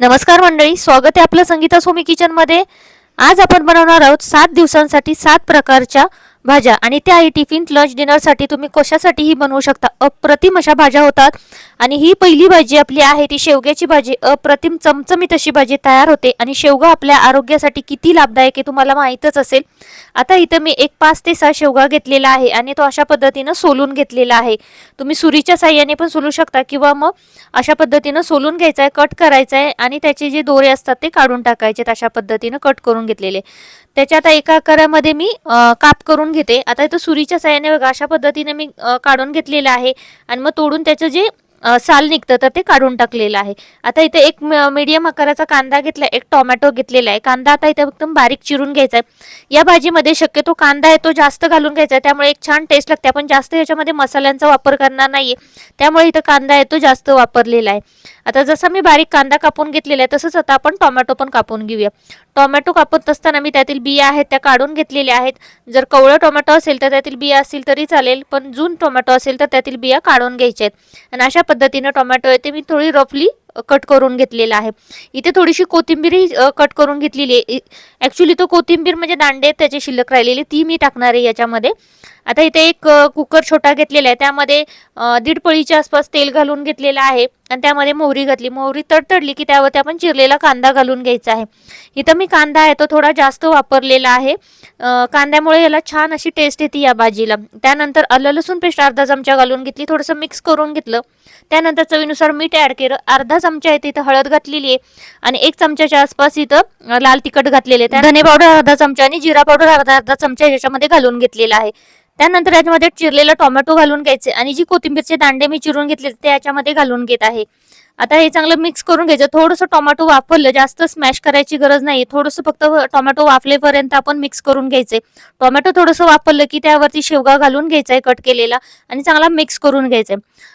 नमस्कार मंडळी स्वागत आहे आपलं संगीता सोमी किचनमध्ये. आज आपण बनवणार आहोत सात दिवसांसाठी सात प्रकारच्या भाज्या. आणि त्याही टिफिन लंच डिनरसाठी तुम्ही कशासाठीही बनवू शकता. अप्रतिम अशा भाज्या होतात. आणि ही पहिली भाजी आपली आहे ती शेवग्याची भाजी. अप्रतिम चमचमीत अशी भाजी तयार होते. आणि शेवगा आपल्या आरोग्यासाठी किती लाभदायक आहे तुम्हाला माहीतच असेल. आता इथं मी एक पाच ते सहा शेवगा घेतलेला आहे आणि तो अशा पद्धतीनं सोलून घेतलेला आहे. तुम्ही सुरीच्या साह्याने पण सोलू शकता किंवा मग अशा पद्धतीनं सोलून घ्यायचा आहे कट करायचा आहे आणि त्याचे जे दोरे असतात ते काढून टाकायचे अशा पद्धतीनं कट करून घेतलेले. त्याच्या आता एका आकारामध्ये मी काप करून घेते. आता इथं सुरीच्या साह्याने बघा अशा पद्धतीने मी काढून घेतलेलं आहे. आणि मग तोडून त्याचं जे साल निघतं तर ते काढून टाकलेलं आहे. आता इथे एक मीडियम आकाराचा कांदा घेतला एक टोमॅटो घेतलेला आहे. कांदा आता इथे एकदम बारीक चिरून घ्यायचा आहे. या भाजीमध्ये शक्यतो कांदा आहे तो जास्त घालून घ्यायचा आहे. त्यामुळे एक छान टेस्ट लागते. आपण जास्त याच्यामध्ये मसाल्यांचा वापर करणार नाही त्यामुळे इथं कांदा आहे तो जास्त वापरलेला आहे. आता जसा मी बारीक कांदा कापून घेतलेला आहे तसंच आता आपण टोमॅटो पण कापून घेऊया. टोमॅटो कापत असताना मी त्यातील बिया आहेत त्या काढून घेतलेल्या आहेत. जर कवळं टोमॅटो असेल तर त्यातील बिया असतील तरी चालेल. पण जून टोमॅटो असेल तर त्यातील बिया काढून घ्यायच्या आहेत. आणि अशा पद्धतीनं टोमॅटो आहे ते मी थोडी रफली कट करून घेतलेला आहे. इथे थोडीशी कोथिंबीरही कट करून घेतलेली आहे. ॲक्च्युली तो कोथिंबीर म्हणजे दांडे त्याचे शिल्लक राहिलेली ती मी टाकणार आहे याच्यामध्ये. आता इथे एक कुकर छोटा घेतलेला आहे. त्यामध्ये दीड पळीच्या आसपास तेल घालून घेतलेलं आहे आणि त्यामध्ये मोहरी घातली. मोहरी तडतडली की त्यावरती आपण चिरलेला कांदा घालून घ्यायचा आहे. इथं मी कांदा आहे तो थोडा जास्त वापरलेला आहे. कांद्यामुळे याला छान अशी टेस्ट येते या भाजीला. त्यानंतर आलं लसूण पेस्ट अर्धा चमचा घालून घेतली. थोडंसं मिक्स करून घेतलं. त्यानंतर चवीनुसार मीठ ॲड केलं. अर्धा चमचा आहे तिथं हळद घातलेली आहे आणि एक चमच्याच्या आसपास इथं लाल तिखट घातलेले आहे. धने पावडर अर्धा चमचा आणि जिरा पावडर अर्धा अर्धा चमचा याच्यामध्ये घालून घेतलेला आहे. त्यानंतर याच्यामध्ये चिरलेला टोमॅटो घालून घ्यायचे आणि जी कोथिंबीरचे दांडे मी चिरून घेतले ते याच्यामध्ये घालून घेत आहे. आता हे चांगलं मिक्स करून घ्यायचं. थोडंसं टोमॅटो वापरलं जास्त स्मॅश करायची गरज नाही थोडंसं फक्त टोमॅटो वाफलेपर्यंत आपण मिक्स करून घ्यायचे. टोमॅटो थोडंसं वापरलं की त्यावरती शेवगा घालून घ्यायचा आहे कट केलेला. आणि चांगला मिक्स करून घ्यायचा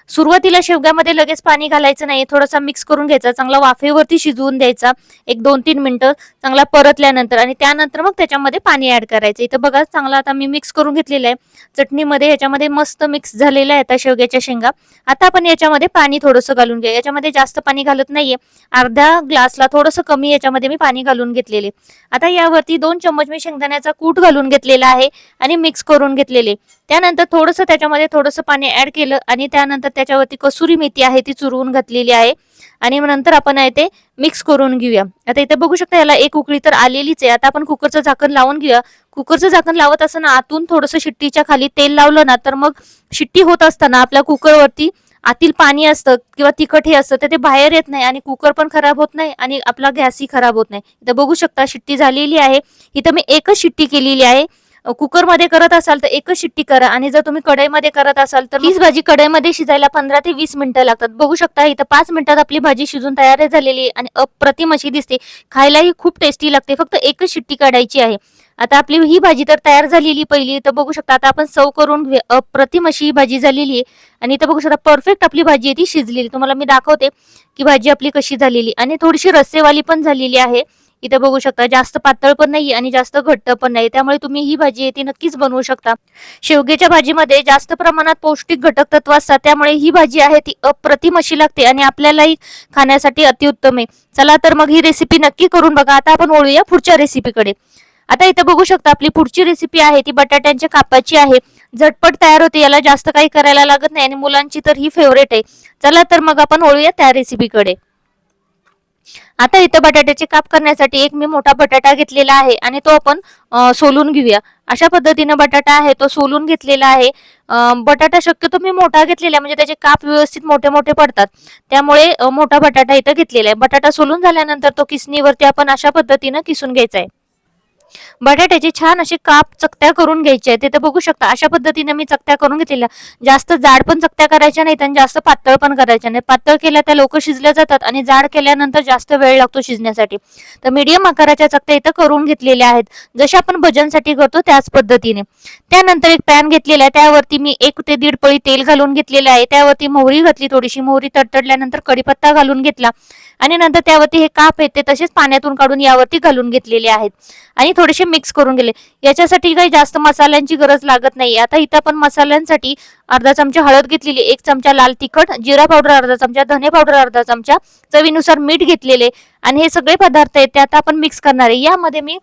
सुरुवातीला शेवग्यामध्ये लगेच पाणी घालायचं नाही थोडासा मिक्स करून घ्यायचा चांगला वाफेवरती शिजवून द्यायचा एक दोन तीन मिनिटं चांगला परतल्यानंतर आणि त्यानंतर मग त्याच्यामध्ये पाणी ऍड करायचं. इथं बघा चांगला आता मी मिक्स करून घेतलेलं आहे. चटणीमध्ये याच्यामध्ये मस्त मिक्स झालेला आहे आता शेवग्याच्या शेंगा. आता आपण याच्यामध्ये पाणी थोडंसं घालून घ्या याच्यामध्ये जास्त पाणी घालत नाहीये. अर्ध्या ग्लासला थोडंसं कमी याच्यामध्ये मी पाणी घालून घेतलेले. आता यावरती दोन चम्मच मी शेंगदाण्याचा कूट घालून घेतलेला आहे आणि मिक्स करून घेतलेले. त्यानंतर थोडंसं त्याच्यामध्ये थोडंसं पाणी ऍड केलं आणि त्यानंतर त्याच्यावरती कसुरी मेथी आहे ती चुरवून घातलेली आहे. आणि नंतर आपण आहे ते मिक्स करून घेऊया. आता इथे बघू शकता याला एक उकळी तर आलेलीच आहे. आता आपण कुकरचं झाकण लावून घेऊया. कुकरचं झाकण लावत असताना आतून थोडंसं शिट्टीच्या खाली तेल लावलं ना तर मग शिट्टी होत असताना आपल्या कुकरवरती आतील पाणी असतं किंवा तिखट हे असतं तर ते बाहेर येत नाही आणि कुकर पण खराब होत नाही आणि आपला गॅसही खराब होत नाही. इथं बघू शकता शिट्टी झालेली आहे. इथं मी एकच शिट्टी केलेली आहे. कुकरमध्ये करत असाल तर एकच शिट्टी करा आणि जर तुम्ही कढईमध्ये करत असाल तर हीच भाजी कढईमध्ये शिजायला पंधरा ते वीस मिनिटं लागतात. बघू शकता इथं पाच मिनिटात आपली भाजी शिजून तयार झालेली आहे आणि अप्रतिम अशी दिसते. खायलाही खूप टेस्टी लागते फक्त एकच शिट्टी काढायची आहे. आता आपली ही भाजी तर तयार झालेली पहिली तर बघू शकता आता आपण सव करून अप्रतिम अशी ही भाजी झालेली आहे. आणि इथं बघू शकता परफेक्ट आपली भाजी आहे ती शिजलेली तुम्हाला मी दाखवते की भाजी आपली कशी झालेली आणि थोडीशी रस्सेवाली पण झालेली आहे. इथे बघू शकता जास्त पातळ पण नाही आणि जास्त घट्ट पण नाही त्यामुळे तुम्ही ही भाजी आहे ती नक्कीच बनवू शकता. शेवग्याच्या भाजीमध्ये जास्त प्रमाणात पौष्टिक घटक तत्व असतात. त्यामुळे ही भाजी आहे ती अप्रतिम अशी लागते आणि आपल्यालाही खाण्यासाठी अतिउत्तम आहे. चला तर मग ही रेसिपी नक्की करून बघा. आता आपण वळूया पुढच्या रेसिपीकडे आता इथे बघू शकता आपली पुढची रेसिपी आहे ती बटाट्यांच्या कापाची आहे. झटपट तयार होते याला जास्त काही करायला लागत नाही आणि मुलांची तर ही फेवरेट आहे. चला तर मग आपण वळूया त्या रेसिपीकडे आता इथं बटाट्याचे काप करण्यासाठी एक मी मोठा बटाटा घेतलेला आहे आणि तो आपण सोलून घेऊया. अशा पद्धतीनं बटाटा आहे तो सोलून घेतलेला आहे. बटाटा शक्यतो मी मोठा घेतलेला आहे म्हणजे त्याचे काप व्यवस्थित मोठे मोठे पडतात. त्यामुळे मोठा बटाटा इथं घेतलेला आहे. बटाटा सोलून झाल्यानंतर तो किसणीवरती आपण अशा पद्धतीनं किसून घ्यायचा आहे. बटाट्याचे छान असे काप चकत्या करून घ्यायचे आहेत. तिथे बघू शकता अशा पद्धतीने मी चकत्या करून घेतलेल्या. जास्त जाड पण चकत्या करायच्या नाहीत आणि जास्त पातळ पण करायच्या नाही पातळ केल्या त्या लवकर शिजल्या जातात आणि जाड केल्यानंतर जास्त वेळ लागतो शिजण्यासाठी. तर मीडियम आकाराच्या चकत्या इथं करून घेतलेल्या आहेत. जशा आपण भजनसाठी करतो त्याच पद्धतीने. त्यानंतर एक पॅन घेतलेला आहे. त्यावरती मी एक ते दीड पळी तेल घालून घेतलेलं आहे. त्यावरती मोहरी घातली थोडीशी. मोहरी तडतडल्यानंतर कढीपत्ता घालून घेतला. आणि नंतर त्यावरती हे काप आहेत ते तसेच पाण्यातून काढून यावरती घालून घेतलेले आहेत. आणि थोडेसे मिक्स करून गेले. याच्यासाठी काही जास्त मसाल्यांची गरज लागत नाही आता इथं आपण मसाल्यांसाठी अर्धा चमचा हळद घेतलेली एक चमचा लाल तिखट जिरा पावडर अर्धा चमचा धने पावडर अर्धा चमचा चवीनुसार मीठ घेतलेले आणि हे सगळे पदार्थ आहेत ते आता आपण मिक्स करणार आहे. यामध्ये मी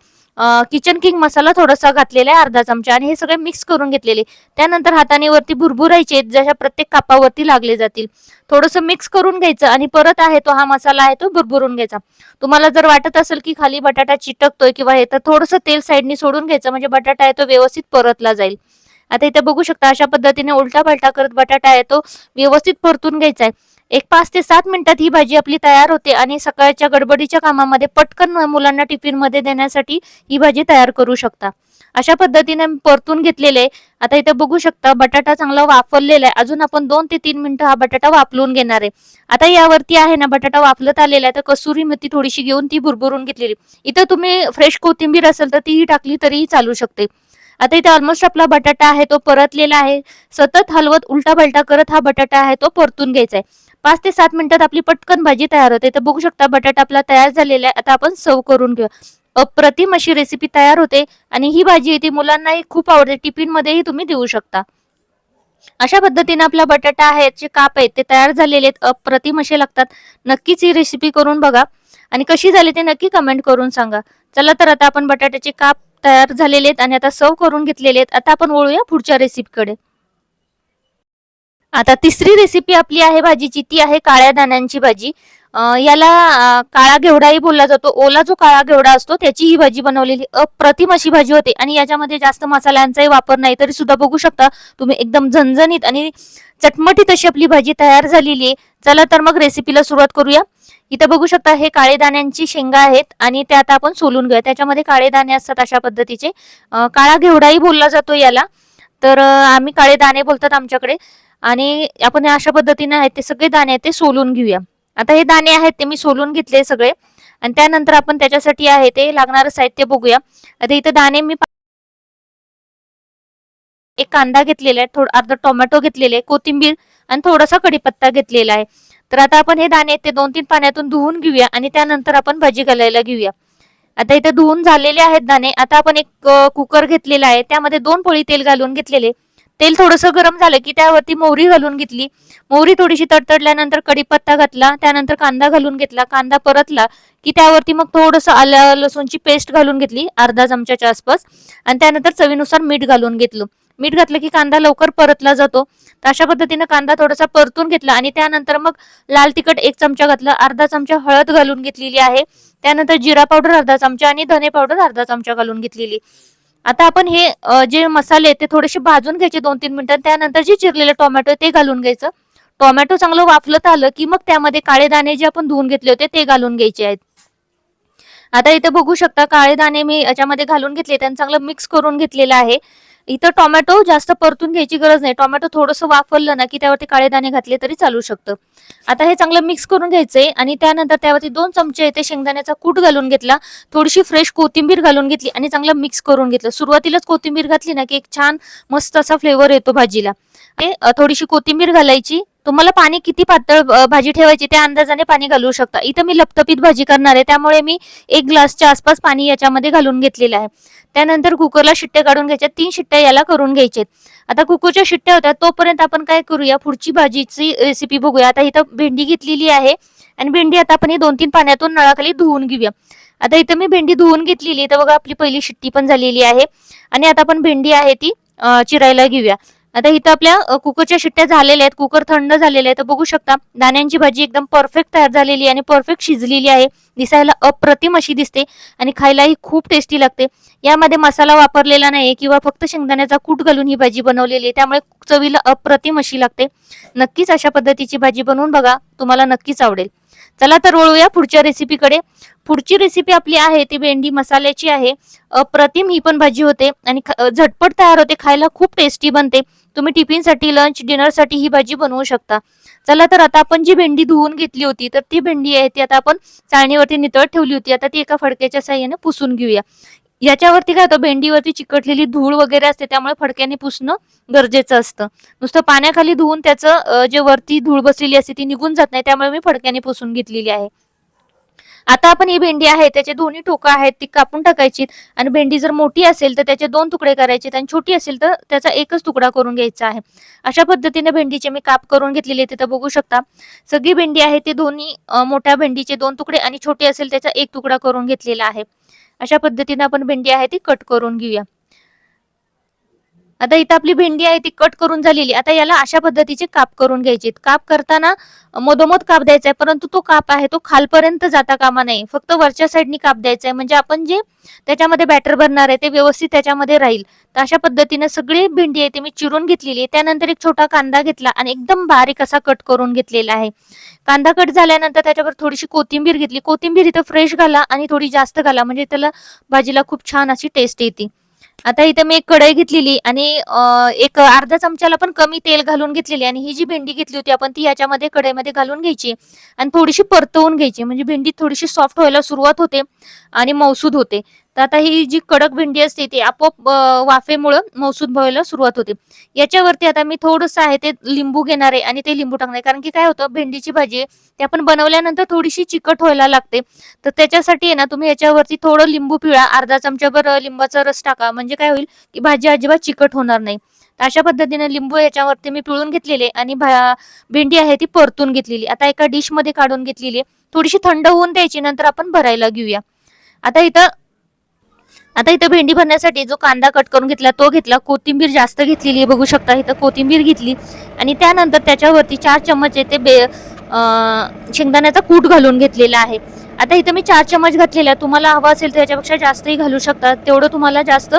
किचन किंग मसाला थोडासा घातलेला आहे अर्धा चमचा. आणि हे सगळे मिक्स करून घेतलेले. त्यानंतर हाताने वरती भुरभुरायचे जशा प्रत्येक कापावरती लागले जातील. थोडंसं मिक्स करून घ्यायचं आणि परत आहे तो हा मसाला आहे तो भुरभुरून घ्यायचा. तुम्हाला जर वाटत असेल की खाली बटाटा चिटकतोय किंवा हे तर थोडंसं तेल साईडनी सोडून घ्यायचं. म्हणजे बटाटा आहे तो व्यवस्थित परतला जाईल. आता इथे बघू शकता अशा पद्धतीने उलटा पलटा करत बटाटा आहे तो व्यवस्थित परतून घ्यायचा आहे. एक पाच ते सात मिनिटात ही भाजी आपली तयार होते आणि सकाळच्या गडबडीच्या कामामध्ये पटकन मुलांना टिफिनमध्ये देण्यासाठी ही भाजी तयार करू शकता. अशा पद्धतीने परतून घेतलेले आता इथे बघू शकता बटाटा चांगला वाफरलेला आहे. अजून आपण दोन ते तीन मिनिटं हा बटाटा वाफलून घेणार आहे. आता यावरती आहे ना बटाटा वाफलत आलेला आहे तर कसुरी मेथी थोडीशी घेऊन ती भुरभुरून घेतलेली. इथं तुम्ही फ्रेश कोथिंबीर असेल तर तीही टाकली तरीही चालू शकते. आता इथे ऑलमोस्ट आपला बटाटा आहे तो परतलेला आहे. सतत हलवत उलटा पलटा करत हा बटाटा आहे तो परतून घ्यायचा आहे. पाच ते सात मिनिटात आपली पटकन भाजी तयार होते. तर बघू शकता बटाटा आपला तयार झालेला आहे. आता आपण सर्व करून घेऊ. अप्रतिम अशी रेसिपी तयार होते आणि ही भाजी आहे ती मुलांनाही खूप आवडते. टिफिनमध्येही तुम्ही देऊ शकता. अशा पद्धतीने आपला बटाटा आहे जे काप आहेत ते तयार झालेले आहेत. अप्रतिम असे लागतात. नक्कीच ही रेसिपी करून बघा. आणि कशी झाली ते नक्की कमेंट करून सांगा. चला तर आता आपण बटाट्याचे काप तयार झालेले आहेत आणि आता सर्व करून घेतलेले आहेत. आता आपण वळूया पुढच्या रेसिपीकडे आता तिसरी रेसिपी आपली आहे भाजीची ती आहे काळ्या दाण्यांची भाजी. याला काळा घेवडाही बोलला जातो. ओला जो काळा घेवडा असतो त्याची ही भाजी बनवलेली अप्रतिम अशी भाजी होते. आणि याच्यामध्ये जास्त मसाल्यांचाही वापर नाही तरी सुद्धा बघू शकता तुम्ही एकदम झणझणीत आणि चटमटीत अशी आपली भाजी तयार झालेली आहे. चला तर मग रेसिपीला सुरुवात करूया. इथं बघू शकता हे काळे दाण्यांची शेंगा आहेत आणि त्या आता आपण सोलून घेऊया. त्याच्यामध्ये काळे दाणे असतात अशा पद्धतीचे. काळा घेवडाही बोलला जातो याला. तर आम्ही काळे दाणे बोलतात आमच्याकडे. आणि आपण अशा पद्धतीने आहेत ते सगळे दाणे आहेत ते सोलून घेऊया. आता हे दाणे आहेत ते मी सोलून घेतले सगळे. आणि त्यानंतर आपण त्याच्यासाठी आहे ते लागणारं साहित्य बघूया. आता इथे दाणे मी एक कांदा घेतलेला आहे थोडं अर्धा टोमॅटो घेतलेले कोथिंबीर आणि थोडासा कढीपत्ता घेतलेला आहे. तर आता आपण हे दाणे ते दोन तीन पाण्यातून धुवून घेऊया आणि त्यानंतर आपण भाजी घालायला घेऊया. आता इथे धुवून झालेले आहेत दाणे. आता आपण एक कुकर घेतलेला आहे. त्यामध्ये दोन पोळी तेल घालून घेतलेले. तेल थोडंसं गरम झालं की त्यावरती मोहरी घालून घेतली. मोहरी थोडीशी तडतडल्यानंतर कडीपत्ता घातला त्यानंतर कांदा घालून घेतला. कांदा परतला की त्यावरती मग थोडंसं आल्या लसूणची पेस्ट घालून घेतली अर्धा चमच्याच्या आसपास. आणि त्यानंतर चवीनुसार मीठ घालून घेतलं. मीठ घातलं की कांदा लवकर परतला जातो. तर अशा पद्धतीने कांदा थोडासा परतून घेतला आणि त्यानंतर मग लाल तिखट एक चमचा घातला अर्धा चमचा हळद घालून घेतलेली आहे. त्यानंतर जिरा पावडर अर्धा चमचा आणि धने पावडर अर्धा चमचा घालून घेतलेली. आता आपण हे जे मसाले ते थोडेसे भाजून घ्यायचे दोन तीन मिनिटं. त्यानंतर जे चिरलेले टोमॅटो ते घालून घ्यायचं. टोमॅटो चांगलं वाफलत आलं की मग त्यामध्ये काळे दाणे जे आपण धुवून घेतले होते ते घालून घ्यायचे आहेत. आता इथे बघू शकता काळे दाणे मी याच्यामध्ये घालून घेतले त्यांना चांगलं मिक्स करून घेतलेलं आहे. इथं टोमॅटो जास्त परतून घ्यायची गरज नाही. टोमॅटो थोडंसं वाफरलं ना की त्यावरती काळे दाणे घातले तरी चालू शकतं. आता हे चांगलं मिक्स करून घ्यायचंय आणि त्यानंतर त्यावरती दोन चमचे ते शेंगदाण्याचा कूट घालून घेतला थोडीशी फ्रेश कोथिंबीर घालून घेतली आणि चांगलं मिक्स करून घेतलं. सुरुवातीलाच कोथिंबीर घातली ना की एक छान मस्त असा फ्लेवर येतो भाजीला. थोडीशी कोथिंबीर घालायची तुम्हाला पाणी किती पातळ भाजी ठेवायची त्या अंदाजाने पाणी घालू शकता. इथं मी लपतपीत भाजी करणार आहे त्यामुळे मी एक ग्लासच्या आसपास पाणी याच्यामध्ये घालून घेतलेलं आहे. त्यानंतर कुकरला शिट्टे काढून घ्यायच्या तीन शिट्ट्या याला करून घ्यायचे. आता कुकरच्या शिट्ट्या होत्या तोपर्यंत आपण काय करूया पुढची भाजीची रेसिपी बघूया. आता इथं भेंडी घेतलेली आहे आणि भेंडी आता आपण ही दोन तीन पाण्यातून नळाखाली धुवून घेऊया. आता इथं मी भेंडी धुवून घेतलेली तर बघा आपली पहिली शिट्टी पण झालेली आहे. आणि आता आपण भेंडी आहे ती चिरायला घेऊया. आता इथं आपल्या कुकरच्या शिट्ट्या झालेल्या आहेत कुकर थंड झालेले आहे. तर बघू शकता दाण्यांची भाजी एकदम परफेक्ट तयार झालेली आहे आणि परफेक्ट शिजलेली आहे. दिसायला अप्रतिम अशी दिसते आणि खायलाही खूप टेस्टी लागते. यामध्ये मसाला वापरलेला नाही किंवा फक्त शेंगदाण्याचा कूट घालून ही भाजी बनवलेली आहे. त्यामुळे चवीला अप्रतिम अशी लागते. नक्कीच अशा पद्धतीची भाजी बनवून बघा. तुम्हाला नक्कीच आवडेल. चला तर वळूया पुढच्या रेसिपीकडे पुढची रेसिपी आपली आहे ती भेंडी मसाल्याची आहे. अप्रतिम ही पण भाजी होते आणि झटपट तयार होते खायला खूप टेस्टी बनते. तुम्ही टिफिनसाठी लंच डिनरसाठी ही भाजी बनवू शकता. चला तर आता आपण जी भेंडी धुवून घेतली होती तर ती भेंडी आहे ती आता आपण चाळणीवरती नितळ ठेवली होती. आता ती एका फडक्याच्या साह्याने पुसून घेऊया. याच्यावरती काय होतं भेंडीवरती चिकटलेली धूळ वगैरे असते त्यामुळे फडक्याने पुसणं गरजेचं असतं. नुसतं पाण्याखाली धुवून त्याचं जे वरती धूळ बसलेली असते ती निघून जात नाही त्यामुळे मी फडक्याने पुसून घेतलेली आहे. आता आपण ही भेंडी आहे त्याचे दोन्ही टोकं आहेत ती कापून टाकायची आणि भेंडी जर मोठी असेल तर त्याचे दोन तुकडे करायचे आणि छोटी असेल तर त्याचा एकच तुकडा करून घ्यायचा आहे. अशा पद्धतीने भेंडीचे मी काप करून घेतलेले आहे तिथं बघू शकता. सगळी भेंडी आहे ते दोन्ही मोठ्या भेंडीचे दोन तुकडे आणि छोटी असेल त्याचा एक तुकडा करून घेतलेला आहे. अशा पद्धतीने आपण भेंडी आहे ती कट करून घेऊया. आता इथं आपली भेंडी आहे ती कट करून झालेली. आता याला अशा पद्धतीचे काप करून घ्यायचे काप करताना मधोमध काप द्यायचा आहे परंतु तो काप आहे तो खालपर्यंत जाता कामा नाही फक्त वरच्या साईडनी काप द्यायचा आहे. म्हणजे आपण जे त्याच्यामध्ये बॅटर भरणार आहे ते व्यवस्थित त्याच्यामध्ये राहील. तर अशा पद्धतीने सगळी भेंडी आहे ती मी चिरून घेतलेली आहे. त्यानंतर एक छोटा कांदा घेतला आणि एकदम बारीक असा कट करून घेतलेला आहे. कांदा कट झाल्यानंतर त्याच्यावर थोडीशी कोथिंबीर घेतली. कोथिंबीर इथं फ्रेश घाला आणि थोडी जास्त घाला. म्हणजे त्याला भाजीला खूप छान अशी टेस्ट येते. आता इथं मी एक कढई घेतलेली आणि एक अर्धा चमच्याला पण कमी तेल घालून घेतलेली आणि ही जी भेंडी घेतली होती आपण ती याच्यामध्ये कढईमध्ये घालून घ्यायची आणि थोडीशी परतवून घ्यायची. म्हणजे भेंडी थोडीशी सॉफ्ट व्हायला सुरुवात होते आणि मौसूद होते. तर आता ही जी कडक भेंडी असते ती आपोआप वाफेमुळं मौसूद व्हायला सुरुवात होते. याच्यावरती आता मी थोडंसं आहे ते लिंबू घेणार आहे आणि ते लिंबू टाकणार आहे. कारण की काय होतं भेंडीची भाजी आहे, ते आपण बनवल्यानंतर थोडीशी चिकट व्हायला लागते. तर त्याच्यासाठी आहे ना तुम्ही याच्यावरती थोडं लिंबू पिळा अर्धा चमच्याभर लिंबाचा रस टाका. म्हणजे काय होईल की भाजी अजिबात चिकट होणार नाही. तर अशा पद्धतीने लिंबू याच्यावरती मी पिळून घेतलेले आणि भा- भेंडी आहे ती परतून घेतलेली. आता एका डिशमध्ये काढून घेतलेली आहे. थोडीशी थंड होऊन द्यायची नंतर आपण भरायला घेऊया. आता इथं आता इथं भेंडी भरण्यासाठी जो कांदा कट करून घेतला तो घेतला. कोथिंबीर जास्त घेतलेली आहे बघू शकता. इथं कोथिंबीर घेतली आणि त्यानंतर त्याच्यावरती चार चम्मच येते बे शेंगदाण्याचा कूट घालून घेतलेला आहे. आता इथं मी चार चम्मच घातलेला आहे. तुम्हाला हवा असेल तर याच्यापेक्षा जास्तही घालू शकता. तेवढं तुम्हाला जास्त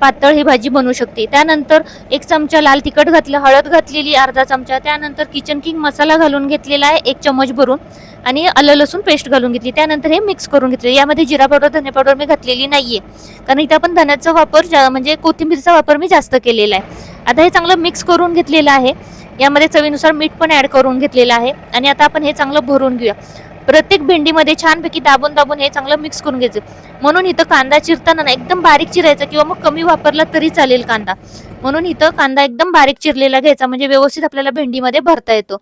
पातळ ही भाजी बनवू शकते. त्यानंतर एक चमचा लाल तिखट घातलं हळद घातलेली अर्धा चमचा. त्यानंतर किचन किंग मसाला घालून घेतलेला आहे एक चम्मच भरून. आणि आलं लसूण पेस्ट घालून घेतली. त्यानंतर हे मिक्स करून घेतले यामध्ये जिरा पावडर धने पावडर मी घातलेली नाहीये. कारण इथं आपण धन्याचा वापर जा- म्हणजे कोथिंबीरचा वापर मी जास्त केलेला आहे. आता हे चांगलं मिक्स करून घेतलेलं आहे. यामध्ये चवीनुसार मीठ पण ॲड करून घेतलेलं आहे. आणि आता आपण हे चांगलं भरून घेऊया. प्रत्येक भेंडीमध्ये छानपैकी दाबून दाबून हे चांगलं मिक्स करून घ्यायचं. म्हणून इथं कांदा चिरताना ना एकदम बारीक चिरायचा किंवा मग कमी वापरला तरी चालेल कांदा. म्हणून इथं कांदा एकदम बारीक चिरलेला घ्यायचा म्हणजे व्यवस्थित आपल्याला भेंडीमध्ये भरता येतो.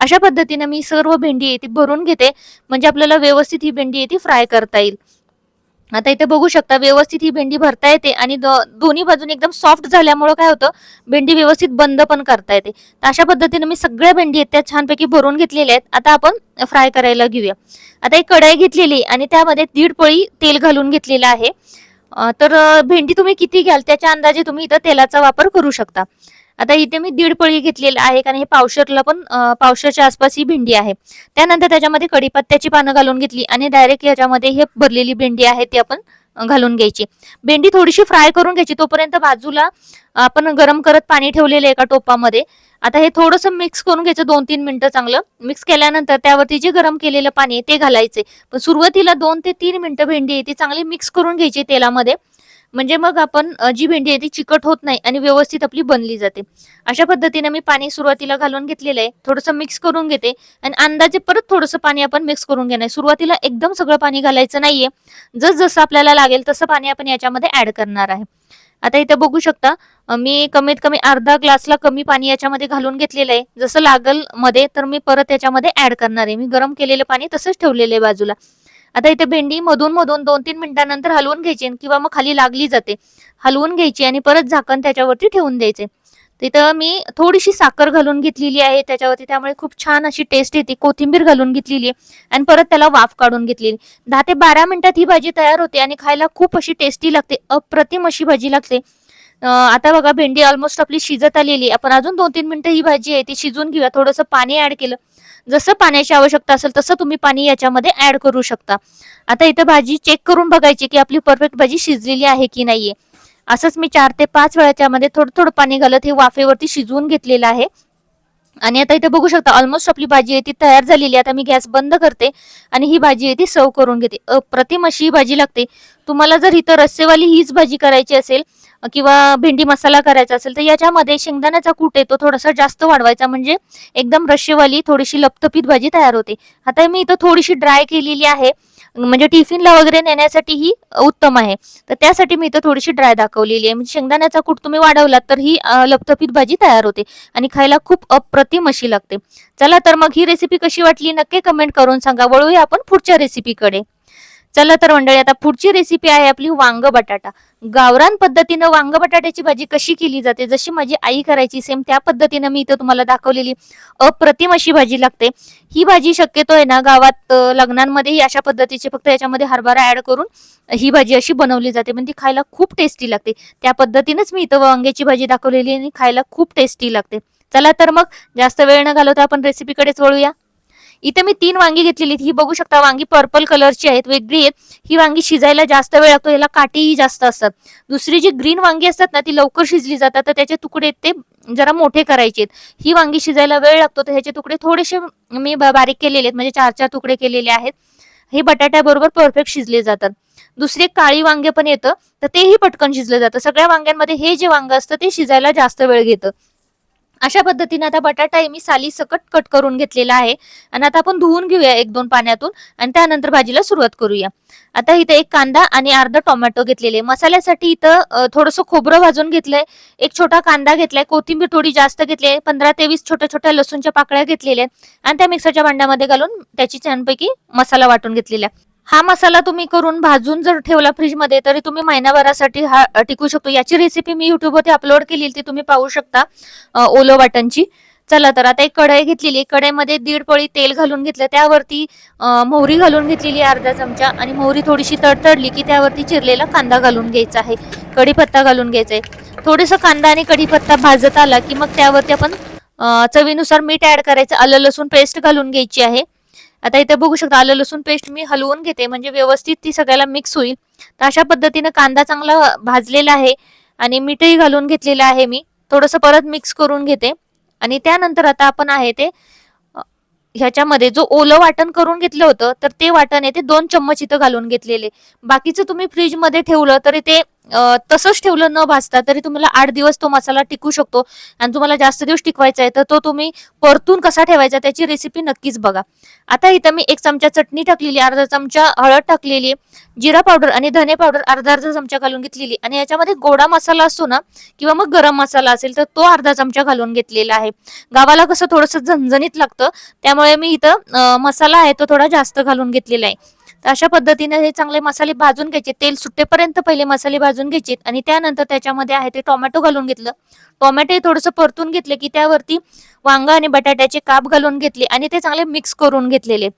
अशा पद्धतीने मी सर्व भेंडी आहे ती भरून घेते म्हणजे आपल्याला व्यवस्थित ही भेंडी आहे ती फ्राय करता येईल. आता इथे बघू शकता व्यवस्थित ही भेंडी भरता येते आणि दोन्ही बाजूने एकदम सॉफ्ट झाल्यामुळे काय होतं भेंडी व्यवस्थित बंद पण करता येते. तर अशा पद्धतीने मी सगळ्या भेंडी आहेत त्या छानपैकी भरून घेतलेल्या आहेत. आता आपण फ्राय करायला घेऊया. आता एक कढाई घेतलेली आणि त्यामध्ये दीड पळी तेल घालून घेतलेलं आहे. तर भेंडी तुम्ही किती घ्याल त्याच्या अंदाजे तुम्ही इथं तेलाचा वापर करू शकता. आता इथे मी दीड पळी घेतलेलं आहे कारण हे पावशरला पण पावशरच्या आसपास ही भेंडी आहे. त्यानंतर त्याच्यामध्ये कढीपत्त्याची पानं घालून घेतली आणि डायरेक्ट याच्यामध्ये हे भरलेली भेंडी आहे ती आपण घालून घ्यायची. भेंडी थोडीशी फ्राय करून घ्यायची तोपर्यंत बाजूला आपण गरम करत पाणी ठेवलेलं आहे एका टोपामध्ये. आता हे थोडंसं मिक्स करून घ्यायचं दोन तीन मिनिटं चांगलं. मिक्स केल्यानंतर त्यावरती जे गरम केलेलं पाणी आहे ते घालायचे पण सुरुवातीला दोन ते तीन मिनिटं भेंडी आहे ती चांगली मिक्स करून घ्यायची तेलामध्ये. म्हणजे मग आपण जी भेंडी आहे ती चिकट होत नाही आणि व्यवस्थित आपली बनली जाते. अशा पद्धतीने मी पाणी सुरुवातीला घालून घेतलेलं आहे. थोडंसं मिक्स करून घेते. आणि अंदाजे परत थोडंसं पाणी आपण मिक्स करून घेणार. सुरुवातीला एकदम सगळं पाणी घालायचं नाहीये. जस जसं आपल्याला लागेल तसं पाणी आपण याच्यामध्ये ऍड करणार आहे. आता इथे बघू शकता मी कमीत कमी अर्धा ग्लासला कमी पाणी याच्यामध्ये घालून घेतलेलं आहे. जसं लागलमध्ये तर मी परत याच्यामध्ये ऍड करणार आहे. मी गरम केलेलं पाणी तसंच ठेवलेलं आहे बाजूला. आता इथे भेंडी मधून मधून दोन तीन मिनिटांनंतर हलवून घ्यायची किंवा मग खाली लागली जाते. हलवून घ्यायची आणि परत झाकण त्याच्यावरती ठेवून द्यायचे. तिथं मी थोडीशी साखर घालून घेतलेली आहे त्याच्यावरती. त्यामुळे खूप छान अशी टेस्ट येते. कोथिंबीर घालून घेतलेली आहे आणि परत त्याला वाफ काढून घेतलेली दहा ते बारा मिनिटात ही भाजी तयार होते आणि खायला खूप अशी टेस्टी लागते. अप्रतिम अशी भाजी लागते. आता बघा भेंडी ऑलमोस्ट आपली शिजत आलेली आहे. आपण अजून दोन तीन मिनिटं ही भाजी आहे ती शिजून घेऊया. थोडंसं पाणी ऍड केलं. जसं पाण्याची आवश्यकता असेल तसं तुम्ही पाणी याच्यामध्ये ऍड करू शकता. आता इथं भाजी चेक करून बघायची की आपली परफेक्ट भाजी शिजलेली आहे की नाहीये. असंच मी चार ते पाच वेळाच्या मध्ये थोडं थोडं पाणी घालत हे वाफेवरती शिजवून घेतलेलं आहे. आणि आता इथे बघू शकता ऑलमोस्ट आपली भाजी आहे ती तयार झालेली आहे. आता मी गॅस बंद करते आणि ही भाजी आहे ती सर्व करून घेते. अप्रतिम अशी ही भाजी लागते. तुम्हाला जर इथं रस्सेवाली हीच भाजी करायची असेल किंवा भेंडी मसाला करायचा असेल तर याच्यामध्ये शेंगदाण्याचा कूट येतो थोडासा जास्त वाढवायचा. म्हणजे एकदम रश्शेवाली थोडीशी लपतपीत भाजी तयार होते. आता मी इथं थोडीशी ड्राय केलेली आहे. म्हणजे टिफिनला वगैरे नेण्यासाठी ही उत्तम आहे. तर त्यासाठी मी इथं थोडीशी ड्राय दाखवलेली आहे. म्हणजे शेंगदाण्याचा कूट तुम्ही वाढवलात तर ही लपथपीत लपतपीत भाजी तयार होते आणि खायला खूप अप्रतिम अशी लागते. चला तर मग ही रेसिपी कशी वाटली नक्की कमेंट करून सांगा. वळूया आपण पुढच्या रेसिपीकडे चला तर मंडळी आता पुढची रेसिपी आहे आपली वांग बटाटा. गावरान पद्धतीनं वांग बटाट्याची भाजी कशी केली जाते जशी माझी आई करायची सेम त्या पद्धतीनं मी इथं तुम्हाला दाखवलेली अप्रतिम अशी भाजी लागते. ही भाजी शक्यतो आहे ना गावात लग्नांमध्येही अशा पद्धतीची फक्त याच्यामध्ये हरभरा ऍड करून ही भाजी अशी बनवली जाते. पण ती खायला खूप टेस्टी लागते. त्या पद्धतीनंच मी इथं वांग्याची भाजी दाखवलेली आणि खायला खूप टेस्टी लागते. चला तर मग जास्त वेळ न घालवता आपण रेसिपीकडेच वळूया. इथे मी तीन वांगी घेतलेली आहेत. ही बघू शकता वांगी पर्पल कलरची आहेत वेगळी आहेत. ही वांगी शिजायला जास्त वेळ लागतो याला काटेही जास्त असतात. दुसरी जी ग्रीन वांगी असतात ना ती लवकर शिजली जातात तर त्याचे तुकडे ते जरा मोठे करायचे आहेत. ही वांगी शिजायला वेळ लागतो तर ह्याचे तुकडे थोडेसे मी बारीक केलेले आहेत म्हणजे चार चार तुकडे केलेले आहेत. हे बटाट्याबरोबर परफेक्ट शिजले जातात. दुसरे काळी वांगे पण येतं तर तेही पटकन शिजलं जातं. सगळ्या वांग्यांमध्ये हे जे वांग असतं ते शिजायला जास्त वेळ घेतं. अशा पद्धतीने आता बटाटा हे मी साली सकट कट करून घेतलेला आहे. आणि आता आपण धुवून घेऊया एक दोन पाण्यातून आणि त्यानंतर भाजीला सुरुवात करूया. आता इथे एक कांदा आणि अर्धा टोमॅटो घेतलेले. मसाल्यासाठी इथं थोडंसं खोबरं भाजून घेतलंय. एक छोटा कांदा घेतलाय. कोथिंबीर थोडी जास्त घेतली आहे. पंधरा तेवीस छोट्या छोट्या लसूणच्या पाकळ्या घेतलेल्या आहेत. आणि त्या मिक्सरच्या भांड्यामध्ये घालून त्याची छानपैकी मसाला वाटून घेतलेला आहे. हा मसाला तुम्ही करून भाजून जर ठेवला फ्रीजमध्ये तरी तुम्ही महिनाभरासाठी हा टिकू शकतो. याची रेसिपी मी युट्यूबवरती अपलोड केली ती तुम्ही पाहू शकता ओलो ओलं वाटणची. चला तर आता एक कढई घेतलेली कढईमध्ये दीड पळी तेल घालून घेतलं. त्यावरती मोहरी घालून घेतलेली आहे अर्धा चमचा आणि मोहरी थोडीशी तडतडली की त्यावरती चिरलेला कांदा घालून घ्यायचा आहे. कढीपत्ता घालून घ्यायचा आहे. थोडंसं कांदा आणि कढीपत्ता भाजत आला की मग त्यावरती आपण चवीनुसार मीठ ऍड करायचं. आलं लसूण पेस्ट घालून घ्यायची आहे. आता इथे बघू शकता आलं लसूण पेस्ट मी हलवून घेते. म्हणजे व्यवस्थित ती सगळ्याला मिक्स होईल. तर अशा पद्धतीनं कांदा चांगला भाजलेला आहे आणि मीठही घालून घेतलेलं आहे मी. थोडंसं परत मिक्स करून घेते. आणि त्यानंतर आता आपण आहे ते ह्याच्यामध्ये जो ओलं वाटण करून घेतलं होतं तर ते वाटण आहे ते दोन चम्मच इथं घालून घेतलेले. बाकीचं तुम्ही फ्रीजमध्ये ठेवलं तरी ते तसंच ठेवलं न भाजता तरी तुम्हाला आठ दिवस तो मसाला टिकू शकतो. आणि तुम्हाला जास्त दिवस टिकवायचा आहे तर तो तुम्ही परतून कसा ठेवायचा त्याची रेसिपी नक्कीच बघा. आता इथं मी एक चमचा चटणी टाकलेली अर्धा चमचा हळद टाकलेली जिरा पावडर आणि धने पावडर अर्धा अर्धा चमचा घालून घेतलेली. आणि याच्यामध्ये गोडा मसाला असतो ना किंवा मग गरम मसाला असेल तर तो अर्धा चमचा घालून घेतलेला आहे. गावाला कसं थोडंसं झणझणीत लागतं त्यामुळे मी इथं मसाला आहे तो थोडा जास्त घालून घेतलेला आहे. तर अशा पद्धतीने हे चांगले मसाले भाजून घ्यायचे. तेल सुट्टेपर्यंत पहिले मसाले भाजून घ्यायचे आणि त्यानंतर त्याच्यामध्ये आहे ते टोमॅटो घालून घेतलं. टोमॅटो हे थोडंसं परतून घेतले की त्यावरती वांगा आणि बटाट्याचे काप घालून घेतले आणि ते चांगले मिक्स करून घेतलेले.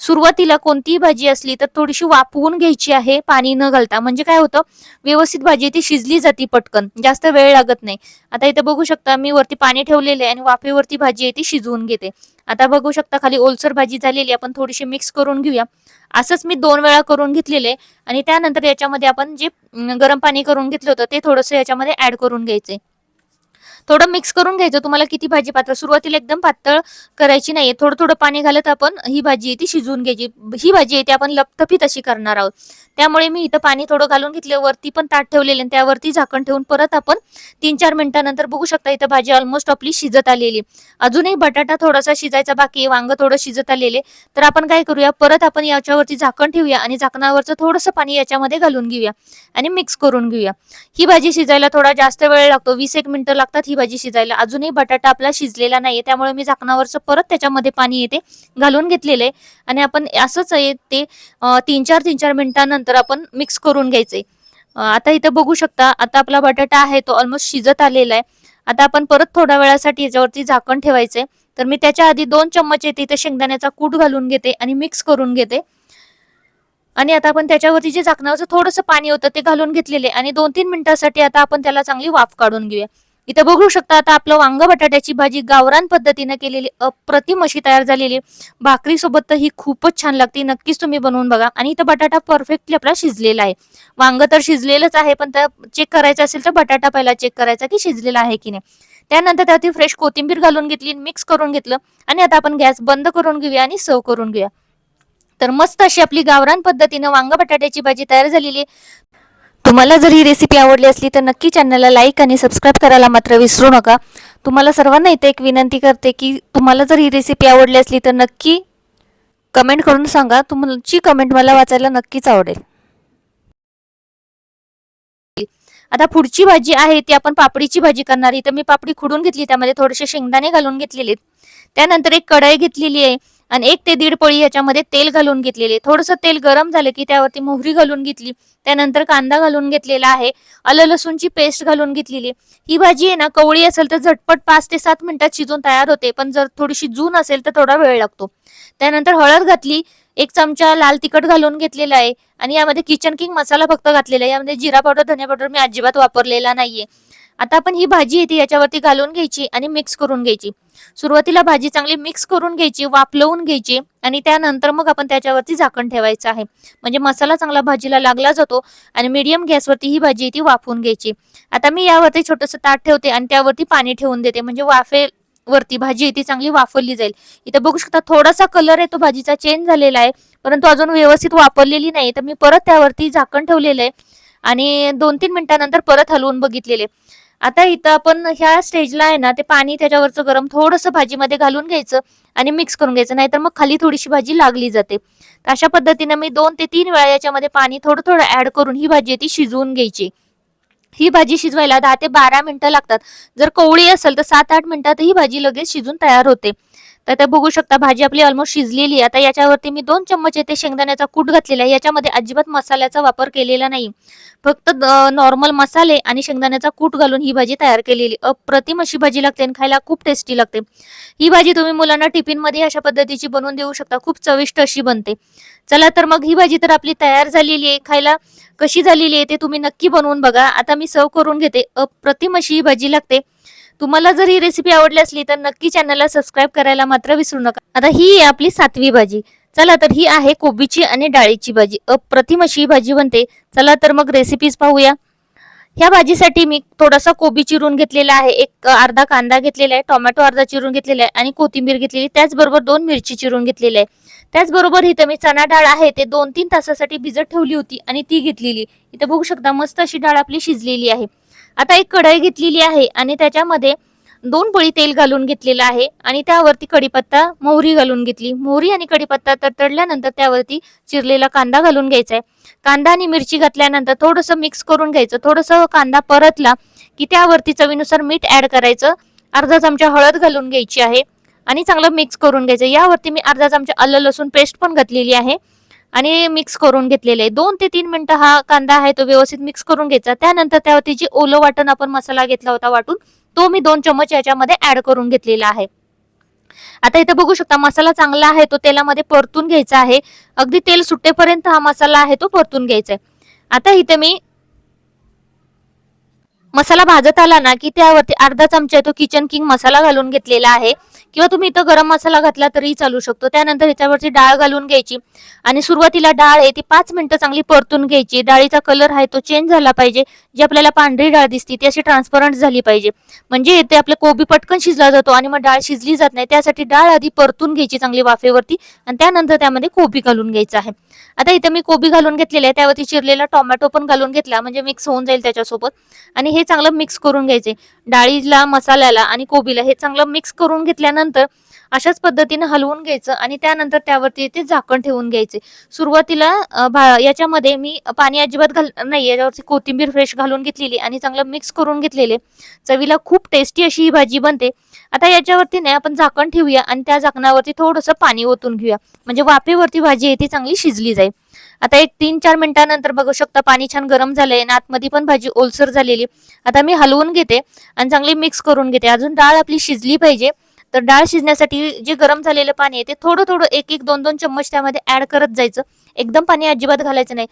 सुरुवातीला कोणतीही भाजी असली तर थोडीशी वाफवून घ्यायची आहे पाणी न घालता. म्हणजे काय होतं? व्यवस्थित भाजी ती शिजली जाते पटकन. जास्त वेळ लागत नाही. आता इथे बघू शकता मी वरती पाणी ठेवलेले आहे आणि वाफेवरती भाजी आहे ती शिजवून घेते. आता बघू शकता खाली ओलसर भाजी झालेली आहे. आपण थोडीशी मिक्स करून घेऊया. असंच मी दोन वेळा करून घेतलेले आणि त्यानंतर याच्यामध्ये आपण जे गरम पाणी करून घेतलं होतं ते थोडंसं याच्यामध्ये ऍड करून घ्यायचे. थोडं मिक्स करून घ्यायचं. तुम्हाला किती भाजी पातळ सुरुवातीला एकदम पातळ करायची नाहीये. थोडं थोडं पाणी घालत आपण ही भाजी आहे ती शिजवून घ्यायची. ही भाजी आहे ती आपण लपथपीत अशी करणार आहोत. त्यामुळे मी इथं पाणी थोडं घालून घेतलं वरती पण ताट ठेवलेले आणि त्यावरती झाकण ठेवून परत आपण तीन चार मिनिटानंतर बघू शकता इथं भाजी ऑलमोस्ट आपली शिजत आलेली अजूनही बटाटा थोडासा शिजायचा बाकी वांग थोडं शिजत आलेले तर आपण काय करूया परत आपण याच्यावरती झाकण ठेवूया आणि झाकणावरचं थोडंसं पाणी याच्यामध्ये घालून घेऊया आणि मिक्स करून घेऊया. ही भाजी शिजायला थोडा जास्त वेळ लागतो वीस एक मिनिटं लागतात ही भाजी शिजायला. अजूनही बटाटा आपला शिजलेला नाहीये त्यामुळे मी झाकणावरचं परत त्याच्यामध्ये पाणी येते घालून घेतलेलं आहे. आणि आपण असंच आहे ते तीन चार तीन चार मिनिटांनंतर आपण मिक्स करून घ्यायचे. आता इथं बघू शकता आता आपला बटाटा आहे तो ऑलमोस्ट शिजत आलेला आहे. आता आपण परत थोड्या वेळासाठी याच्यावरती झाकण ठेवायचंय तर मी त्याच्या आधी दोन चम्मच येते इथे शेंगदाण्याचा कूट घालून घेते आणि मिक्स करून घेते. आणि आता आपण त्याच्यावरती जे झाकणावरचं थोडंसं पाणी होतं ते घालून घेतलेले आणि दोन तीन मिनिटासाठी आता आपण त्याला चांगली वाफ काढून घेऊया. इथं बघू शकता आता आपलं वांग बटाट्याची भाजी गावरान पद्धतीनं केलेली अप्रतिम अशी तयार झालेली भाकरी सोबत तर ही खूपच छान लागते. नक्कीच तुम्ही बनवून बघा. आणि इथं बटाटा परफेक्टली आपला शिजलेला आहे. वांग तर शिजलेलंच आहे पण त्या चेक करायचं असेल तर बटाटा पहिला चेक करायचा की शिजलेला आहे की नाही. त्यानंतर त्यावरती फ्रेश कोथिंबीर घालून घेतली मिक्स करून घेतलं. आणि आता आपण गॅस बंद करून घेऊया आणि सर्व करून घेऊया. तर मस्त अशी आपली गावरान पद्धतीनं वांग बटाट्याची भाजी तयार झालेली आहे. तुम्हाला जर ही रेसिपी आवडली असली तर नक्की चॅनलला लाईक आणि सबस्क्राईब करायला मात्र विसरू नका. तुम्हाला सर्वांना इथे एक विनंती करते की तुम्हाला जर ही रेसिपी आवडली असली तर नक्की कमेंट करून सांगा. तुमची कमेंट मला वाचायला नक्कीच आवडेल. आता पुढची भाजी आहे ती आपण पापडीची भाजी करणार. तर मी पापडी खुडून घेतली त्यामध्ये थोडेसे शेंगदाणे घालून घेतलेले त्यानंतर एक कढई घेतलेली आहे. आणि एक ते दीड पोळी याच्यामध्ये तेल घालून घेतलेले. थोडंसं तेल गरम झालं की त्यावरती मोहरी घालून घेतली. त्यानंतर कांदा घालून घेतलेला आहे. आलं लसूणची पेस्ट घालून घेतलेली. ही भाजी आहे ना कवळी असेल तर झटपट पाच ते सात मिनिटात शिजून तयार होते. पण जर थोडीशी जून असेल तर थोडा वेळ लागतो. त्यानंतर हळद घातली. एक चमचा लाल तिखट घालून घेतलेला आहे. आणि यामध्ये किचन किंग मसाला फक्त घातलेला आहे. यामध्ये जिरा पावडर धनिया पावडर मी अजिबात वापरलेला नाहीये. आता आपण ही भाजी आहे ती याच्यावरती घालून घ्यायची आणि मिक्स करून घ्यायची. सुरुवातीला भाजी चांगली मिक्स करून घ्यायची वापलवून घ्यायची आणि त्यानंतर मग आपण त्याच्यावरती झाकण ठेवायचं आहे. म्हणजे मसाला चांगला भाजीला लागला जातो आणि मीडियम गॅसवरती ही भाजी ती वाफवून घ्यायची. आता मी यावरती छोटंसं ताट ठेवते आणि त्यावरती पाणी ठेवून देते. म्हणजे वाफे वरती भाजी ती चांगली वाफरली जाईल. इथं बघू शकता थोडासा कलर आहे तो भाजीचा चेंज झालेला आहे. परंतु अजून व्यवस्थित वापरलेली नाही. तर मी परत त्यावरती झाकण ठेवलेलं आहे. आणि दोन तीन मिनिटानंतर परत हलवून बघितलेले आता इथं आपण ह्या स्टेजला आहे ना ते पाणी त्याच्यावरचं गरम थोडंसं भाजीमध्ये घालून घ्यायचं आणि मिक्स करून घ्यायचं नाहीतर मग खाली थोडीशी भाजी लागली जाते. तर अशा पद्धतीने मी दोन ते तीन वेळा याच्यामध्ये पाणी थोडं थोडं ऍड करून ही भाजी ती शिजवून घ्यायची. ही भाजी शिजवायला दहा ते बारा मिनिटं लागतात. जर कोवळी असेल तर सात आठ मिनिटात ही भाजी लगेच शिजून तयार होते. तर ते बघू शकता भाजी आपली ऑलमोस्ट शिजलेली आहे. आता याच्यावरती मी दोन चम्मच येते शेंगदाण्याचा कूट घातलेला आहे. याच्यामध्ये अजिबात मसाल्याचा वापर केलेला नाही. फक्त नॉर्मल मसाले आणि शेंगदाण्याचा कूट घालून ही भाजी तयार केलेली. अप्रतिम अशी भाजी लागते आणि खायला खूप टेस्टी लागते. ही भाजी तुम्ही मुलांना टिफिनमध्ये अशा पद्धतीची बनवून देऊ शकता. खूप चविष्ट अशी बनते. चला तर मग ही भाजी तर आपली तयार झालेली आहे. खायला कशी झालेली आहे ते तुम्ही नक्की बनवून बघा. आता मी सर्व करून घेते. अप्रतिम अशी ही भाजी लागते. तुम्हाला जर ही रेसिपी आवडली असली तर नक्की चॅनलला सबस्क्राईब करायला मात्र विसरू नका. आता ही आहे आपली सातवी भाजी. चला तर ही आहे कोबीची आणि डाळीची भाजी. अप्रतिम अशी ही भाजी बनते. चला तर मग रेसिपीज पाहूया. ह्या भाजीसाठी मी थोडासा कोबी चिरून घेतलेला आहे. एक अर्धा कांदा घेतलेला आहे टोमॅटो अर्धा चिरून घेतलेला आहे आणि कोथिंबीर घेतलेली त्याचबरोबर दोन मिरची चिरून घेतलेली आहे. त्याचबरोबर इथं मी चणा डाळ आहे ते दोन तीन तासासाठी भिजत ठेवली होती आणि ती घेतलेली इथं बघू शकता मस्त अशी डाळ आपली शिजलेली आहे. आता एक कढई घेतलेली आहे आणि त्याच्यामध्ये दोन पळी तेल घालून घेतलेलं आहे आणि त्यावरती कढीपत्ता मोहरी घालून घेतली. मोहरी आणि कढीपत्ता तडतडल्यानंतर त्यावरती चिरलेला कांदा घालून घ्यायचा आहे. कांदा आणि मिरची घातल्यानंतर थोडंसं मिक्स करून घ्यायचं. थोडंसं कांदा परतला की त्यावरती चवीनुसार मीठ ऍड करायचं. अर्धा चमचा हळद घालून घ्यायची आहे आणि चांगलं मिक्स करून घ्यायचं. यावरती मी अर्धा चमचा आलं लसूण पेस्ट पण घातलेली आहे. आणि मिक्स करून घेतलेले. आहे दोन ते तीन मिनिटं हा कांदा आहे तो व्यवस्थित मिक्स करून घ्यायचा. त्यानंतर त्यावरती जी ओलं वाटण आपण मसाला घेतला होता वाटून तो मी दोन चमच याच्यामध्ये ऍड करून घेतलेला आहे. आता इथे बघू शकता मसाला चांगला आहे तो तेलामध्ये परतून घ्यायचा आहे. अगदी तेल सुटेपर्यंत हा मसाला आहे तो परतून घ्यायचा आहे. आता इथे मी मसाला भाजत आला ना की त्यावरती अर्धा चमचा तो किचन किंग मसाला घालून घेतलेला आहे. किंवा तुम्ही इथं गरम मसाला घातला तरी चालू शकतो. त्यानंतर ह्याच्यावरची डाळ घालून घ्यायची. आणि सुरुवातीला डाळ आहे ती पाच मिनिटं चांगली परतून घ्यायची. डाळीचा कलर आहे तो चेंज झाला पाहिजे. जी आपल्याला पांढरी डाळ दिसते ती अशी ट्रान्सपरंट झाली पाहिजे. म्हणजे ते आपलं कोबी पटकन शिजला जातो आणि मग डाळ शिजली जात नाही. त्यासाठी डाळ आधी परतून घ्यायची चांगली वाफेवरती आणि त्यानंतर त्यामध्ये कोबी घालून घ्यायचं आहे. आता इथं मी कोबी घालून घेतलेला आहे. त्यावरती चिरलेला टोमॅटो पण घालून घेतला. म्हणजे मिक्स होऊन जाईल त्याच्यासोबत. आणि हे चांगलं मिक्स करून घ्यायचे. डाळीला मसाल्याला आणि कोबीला हे चांगलं मिक्स करून घेतल्यानंतर अशाच पद्धतीने हलवून घ्यायचं आणि त्यानंतर त्यावरती ते झाकण ठेवून घ्यायचे. सुरुवातीला याच्यामध्ये मी पाणी अजिबात घाल नाही याच्यावरती कोथिंबीर फ्रेश घालून घेतलेली आणि चांगलं मिक्स करून घेतलेले. चवीला खूप टेस्टी अशी ही भाजी बनते. आता याच्यावरती नाही आपण झाकण ठेवूया आणि त्या झाकणावरती थोडंसं पाणी ओतून घेऊया. म्हणजे वाफेवरती भाजी आहे ती चांगली शिजली जाईल. आता एक तीन चार मिनिटानंतर बघू शकता पाणी छान गरम झालंय आणि आतमध्ये पण भाजी ओलसर झालेली. आता मी हलवून घेते आणि चांगली मिक्स करून घेते. अजून डाळ आपली शिजली पाहिजे. तर डाळ शिजण्यासाठी जे गरम झालेलं पाणी आहे ते थोडं थोडं एक एक दोन दोन चम्मच त्यामध्ये ऍड करत जायचं. एकदम पाणी अजिबात घालायचं नाही.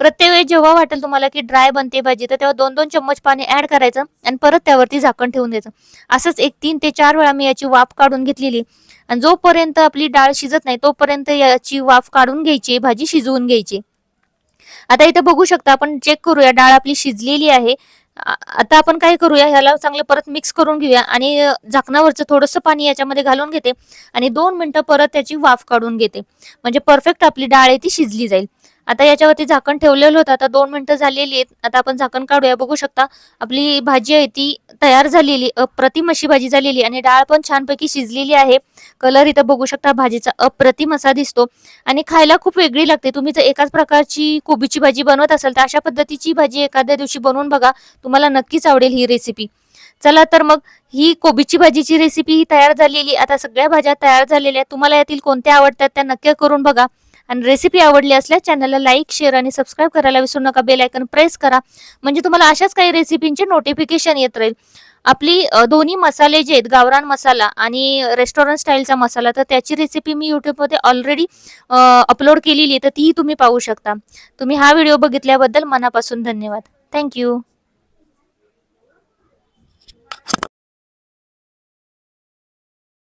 प्रत्येक वेळी जेव्हा वाटेल तुम्हाला की ड्राय बनते भाजी तर तेव्हा दोन दोन चम्मच पाणी ऍड करायचं आणि परत त्यावरती झाकण ठेवून द्यायचं. असंच एक तीन ते चार वेळा मी याची वाफ काढून घेतलेली आणि जोपर्यंत आपली डाळ शिजत नाही तोपर्यंत याची वाफ काढून घ्यायची भाजी शिजवून घ्यायची आता इथे बघू शकता आपण चेक करूया डाळ आपली शिजलेली आहे. आता आपण काय करूया ह्याला चांगलं परत मिक्स करून घेऊया आणि झाकणावरचं थोडंसं पाणी याच्यामध्ये घालून घेते आणि दोन मिनटं परत त्याची वाफ काढून घेते. म्हणजे परफेक्ट आपली डाळ आहे ती शिजली जाईल. आता याच्यावरती झाकण ठेवलेलं होतं. आता दोन मिनटं झालेली आहेत. आता आपण झाकण काढूया. बघू शकता आपली भाजी आहे ती तयार झालेली अप्रतिम अशी भाजी झालेली आणि डाळ पण छानपैकी शिजलेली आहे. कलर इथं बघू शकता भाजीचा अप्रतिम असा दिसतो. आणि खायला खूप वेगळी लागते. तुम्ही जर एकाच प्रकारची कोबीची भाजी बनवत असाल तर अशा पद्धतीची भाजी एखाद्या दिवशी बनवून बघा. तुम्हाला नक्कीच आवडेल ही रेसिपी चला तर मग ही कोबीची भाजीची रेसिपी ही तयार झालेली. आता सगळ्या भाज्या तयार झालेल्या आहेत. तुम्हाला यातील कोणत्या आवडतात त्या नक्की करून बघा. आणि रेसिपी आवडली असल्यास चॅनलला लाईक शेअर आणि सबस्क्राईब करायला विसरू नका. बेल आयकन प्रेस करा. म्हणजे तुम्हाला अशाच काही रेसिपींचे नोटिफिकेशन येत राहील. आपली दोन्ही मसाले जे आहेत गावरान मसाला आणि रेस्टॉरंट स्टाईलचा मसाला तर त्याची रेसिपी मी यूट्यूबमध्ये ऑलरेडी अपलोड केलेली आहे तर तीही तुम्ही पाहू शकता. तुम्ही हा व्हिडिओ बघितल्याबद्दल मनापासून धन्यवाद. थँक्यू